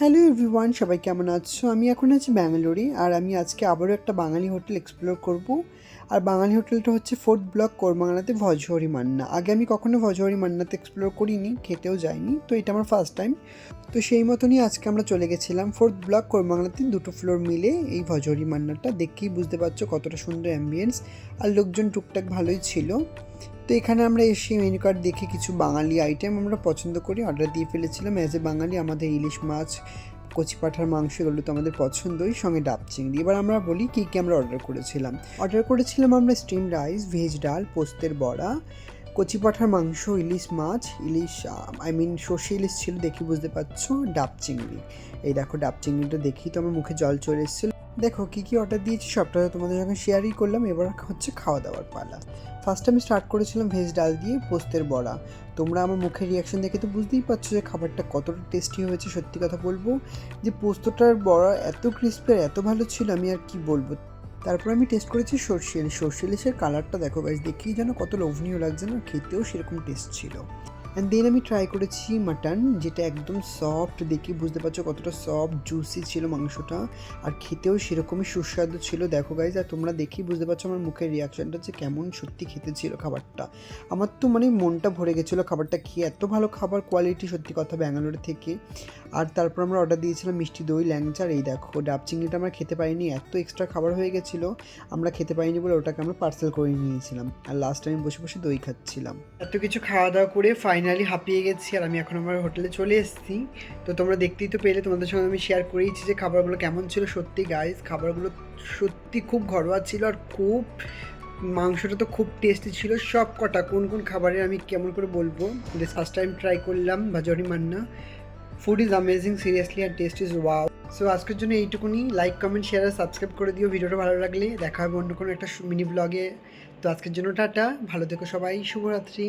Hello everyone, সবাই কেমন আছো? আমি এখন আছি ব্যাঙ্গালোরে আর আমি আজকে আবারও একটা বাঙালি হোটেল এক্সপ্লোর করব। আর বাঙালি হোটেলটা হচ্ছে ফোর্থ ব্লক, কোরবাংলাতে ভজহরি মান্না। আগে আমি কখনো ভজহরি মান্নাতে এক্সপ্লোর করিনি, খেতেও যাইনি, তো এটা আমার ফার্স্ট টাইম তো সেই মতনই আজকে আমরা চলে গেছিলাম ফোর্থ ব্লক, কোরবাংলাতে দুটো ফ্লোর মিলে এই ভজহরি মান্নাটা। দেখেই বুঝতে পারছ কতটা সুন্দর অ্যাম্বিয়েন্স আর লোকজন টুকটাক ভালোই ছিল। তো এখানে আমরা এসে মেনু কার্ড দেখে কিছু বাঙালি আইটেম আমরা পছন্দ করি। অর্ডার দিয়ে ফেলেছিলাম। অ্যাজ এ বাঙালি আমাদের ইলিশ মাছ, কচি পাঠার মাংস এগুলো তো আমাদের পছন্দই, সঙ্গে ডাব চিংড়ি। এবার আমরা বলি কী কী আমরা অর্ডার করেছিলাম। অর্ডার করেছিলাম আমরা স্টিম রাইস ভেজ ডাল, পোস্তের বড়া, কচি পাঠার মাংস, ইলিশ মাছ, ইলিশ আই মিন সর্ষে ইলিশ ছিল দেখি বুঝতে পারছ, ডাব চিংড়ি। এই দেখো, ডাব চিংড়িটা দেখি তো আমার মুখে জল চলে এসেছিল। দেখো, কী কী অর্ডার দিয়েছি সবটা তোমাদের সঙ্গে শেয়ারই করলাম। এবার হচ্ছে খাওয়া দাওয়ার পালা। ফার্স্ট আমি স্টার্ট করেছিলাম ভেজ ডাল দিয়ে পোস্তের বড়া। তোমরা আমার মুখের রিয়াকশন দেখে তো বুঝতেই পারছ যে খাবারটা কতটা টেস্টি হয়েছে, সত্যি কথা বলব। যে পোস্তটার বড়া এত ক্রিস্পি এত ভালো ছিল, আমি আর কি বলব? তারপর আমি টেস্ট করেছি সর্ষে। ইলিশ সর্ষে ইলিশের কালারটা দেখো গাছ দেখেই যেন কত লোভনীয় লাগছে না, খেতেও সেরকম টেস্ট ছিল। অ্যান্ড দেন আমি ট্রাই করেছি মাটন যেটা একদম সফট দেখি বুঝতে পারছ কতটা সফট জুসি ছিল মাংসটা। আর খেতেও সেরকমই সুস্বাদু ছিল। দেখো গাইজ আর তোমরা দেখি বুঝতে পারছ আমার মুখের রিয়াকশনটা যে কেমন সত্যি খেতে ছিল খাবারটা। আমার তো মানে মনটা ভরে গেছিল খাবারটা খেয়ে। এত ভালো খাবার কোয়ালিটি সত্যি কথা ব্যাঙ্গালোর থেকে। আর তারপর আমরা অর্ডার দিয়েছিলাম মিষ্টি দই ল্যাংচার এই দেখো, ডাব চিংড়িটা আমরা খেতে পারিনি। এত এক্সট্রা খাবার হয়ে গেছিল। আমরা খেতে পারিনি বলে ওটাকে আমরা পার্সেল করে নিয়েছিলাম। আর লাস্ট আমি বসে বসে দই খাচ্ছিলাম। এত কিছু খাওয়া দাওয়া করে ফাইনালি হাঁপিয়ে গেছি আর আমি এখন আমার হোটেলে চলে এসেছি। তো তোমরা দেখতেই তো পেলে, তোমাদের সঙ্গে আমি শেয়ার করেইছি যে খাবারগুলো কেমন ছিল। সত্যি গাইজ খাবারগুলো সত্যি খুব ঘরোয়া ছিল আর খুব মাংসটা তো খুব টেস্টি ছিল। সব কটা, কোন কোন খাবারের আমি কেমন করে বলব? যে ফার্স্ট টাইম ট্রাই করলাম Bhojohori Manna. Food is amazing seriously R taste is wow so আজকের জন্য এইটুকুনি। লাইক কমেন্ট শেয়ার আর সাবস্ক্রাইব করে দিও ভিডিওটা ভালো লাগলে। দেখা হবে অন্য কোনো একটা মিনি ব্লগে তো আজকের জন্য টাটা। ভালো থেকো সবাই। শুভরাত্রি।